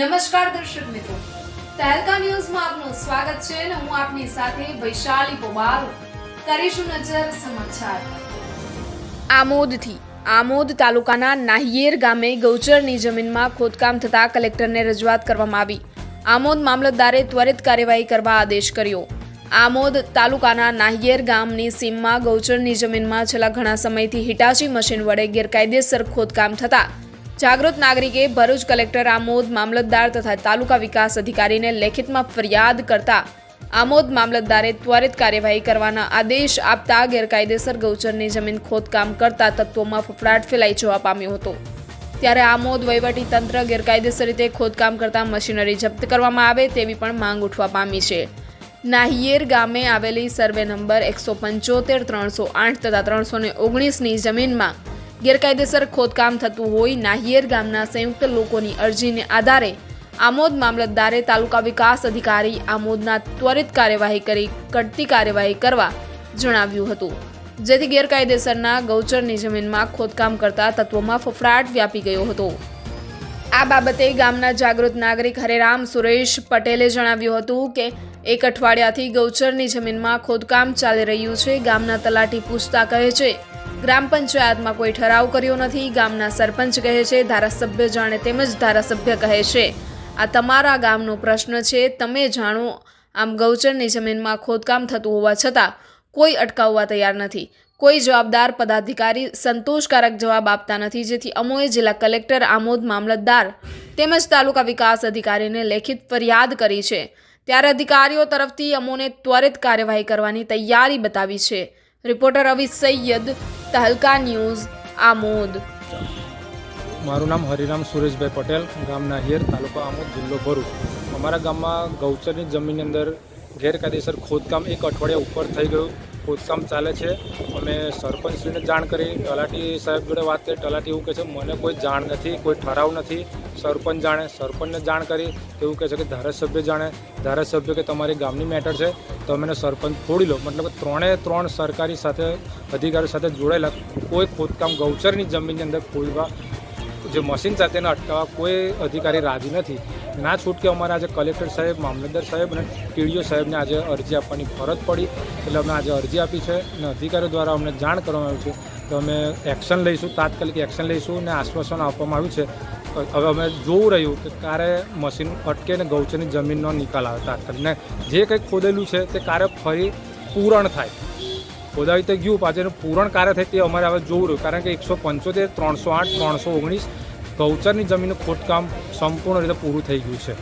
નમસ્કાર દર્શક મિત્રો. તહેલકા ન્યૂઝમાં આપનું સ્વાગત છે અને હું આપની સાથે વૈશાલી પોબાર કરીશું નજર સમાચાર. આમોદથી, આમોદ તાલુકાના નાહિયેર ગામે ગૌચરની જમીનમાં ખોદકામ થતા કલેક્ટરને રજૂઆત કરવામાં આવી. આમોદ મામલતદારે ત્વરિત કાર્યવાહી કરવા આદેશ કર્યો. આમોદ તાલુકાના નાહિયેર ગામની સીમમાં ગૌચરની જમીનમાં છેલ્લા ઘણા સમયથી હિટાચી મશીન વડે ગેરકાયદેસર ખોદકામ થતા જાગૃત નાગરિકે ભરૂચ કલેક્ટર આમોદ મામલતદાર તથા તાલુકા વિકાસ અધિકારીને લેખિતમાં ફરિયાદ કરતા આમોદ મામલતદારે ત્વરિત કાર્યવાહી કરવાના આદેશ આપતા ગેરકાયદેસર ગૌચરની જમીન ખોદકામ કરતા તત્વોમાં ફફડાટ ફેલાઈ જવા પામ્યો હતો. ત્યારે આમોદ વહીવટી તંત્ર ગેરકાયદેસર રીતે ખોદકામ કરતા મશીનરી જપ્ત કરવામાં આવે તેવી પણ માંગ ઉઠવા પામી છે. નાહિયેર ગામે આવેલી સર્વે નંબર એકસો પંચોતેર, ત્રણસો આઠ તથા ત્રણસો ઓગણીસની જમીનમાં ગેરકાયદેસર ખોદકામ થતું હોય, નાહિયેર ગામના સંયુક્ત લોકોની અરજીને આધારે આમોદ મામલતદારે તાલુકા વિકાસ અધિકારી આમોદના ત્વરિત કાર્યવાહી કરી કડતી કાર્યવાહી કરવા જણાવ્યું હતું. જેથી ગેરકાયદેસરના ગૌચરની જમીનમાં ખોદકામ કરતા તત્વોમાં ફફડાટ વ્યાપી ગયો હતો. આ બાબતે ગામના જાગૃત નાગરિક હરેરામ સુરેશ પટેલે જણાવ્યું હતું કે, એક અઠવાડિયાથી ગૌચરની જમીનમાં ખોદકામ ચાલી રહ્યું છે. ગામના તલાટી પૂછતા કહે છે ગ્રામ પંચાયતમાં કોઈ ઠરાવ કર્યો નથી. ગામના સરપંચ કહે છે, ધારાસભ્ય જાણે તેમજ ધારાસભ્ય કહે છે. આ તમારા ગામનો પ્રશ્ન છે. તમે જાણો, આમ ગૌચરની જમીનમાં ખોદકામ થતું હોવા છતાં કોઈ અટકાવવા તૈયાર નથી. કોઈ જવાબદાર પદાધિકારી સંતોષકારક જવાબ આપતા નથી. જેથી અમોએ જિલ્લા કલેક્ટર આમોદ મામલતદાર તેમજ તાલુકા વિકાસ અધિકારીને લેખિત ફરિયાદ કરી છે. ત્યારે અધિકારીઓ તરફથી અમોને ત્વરિત કાર્યવાહી કરવાની તૈયારી બતાવી છે. Reporter Avi Saiyad Tehelka news, Amod. મારું નામ હરિરામ સુરેશભાઈ પટેલ, ગામ નાહિયેર, તાલુકો આમોદ, જિલ્લો ભરૂચ. અમારા ગામમાં ગૌચરની જમીનની અંદર ગેરકાયદેસર ખોદકામ એક અઠવાડિયા ઉપર થઈ ગયું. ખોદકામ ચાલે છે. અમે સરપંચશ્રીને જાણ કરી. તલાટી સાહેબ જોડે વાત કરી. તલાટી એવું કહે છે, મને કોઈ જાણ નથી, કોઈ ઠરાવ નથી. સરપંચ જાણે, સરપંચને જાણ કરી. એવું કહે છે કે ધારાસભ્ય જાણે. ધારાસભ્ય કે તમારી ગામની મેટર છે. તો અમે એને સરપંચ ફોડી લો. મતલબ ત્રણે ત્રણ સરકારી સાથે અધિકારીઓ સાથે જોડાયેલા, કોઈ ખોદકામ ગૌચરની જમીનની અંદર ખોદવા, જે મશીન સાથે એને અટકાવવા કોઈ અધિકારી રાજી નથી. ના છૂટકે અમારે આજે કલેક્ટર સાહેબ, મામલતદાર સાહેબ અને ટીડીઓ સાહેબને આજે અરજી આપવાની ફરજ પડી. એટલે અમે આજે અરજી આપી છે અને અધિકારીઓ દ્વારા અમને જાણ કરવામાં આવ્યું છે તો અમે એક્શન લઈશું, તાત્કાલિક એક્શન લઈશું અને આશ્વાસન આપવામાં આવ્યું છે. હવે અમે જોવું રહ્યું કે ક્યારે મશીન અટકે ને ગૌચરની જમીનનો નિકાલ આવે તાત્કાલિક. જે કંઈક ખોદેલું છે તે ક્યારે ફરી પૂરણ થાય. ખોદાવી તો ગયું પાછળ પૂરણ કાર્ય થાય તે અમારે હવે જોવું રહ્યું. કારણ કે એકસો પંચોતેર, ત્રણસો આઠ, ત્રણસો ઓગણીસ ગૌચરની જમીનનું ખોદકામ સંપૂર્ણ રીતે પૂરું થઈ ગયું છે.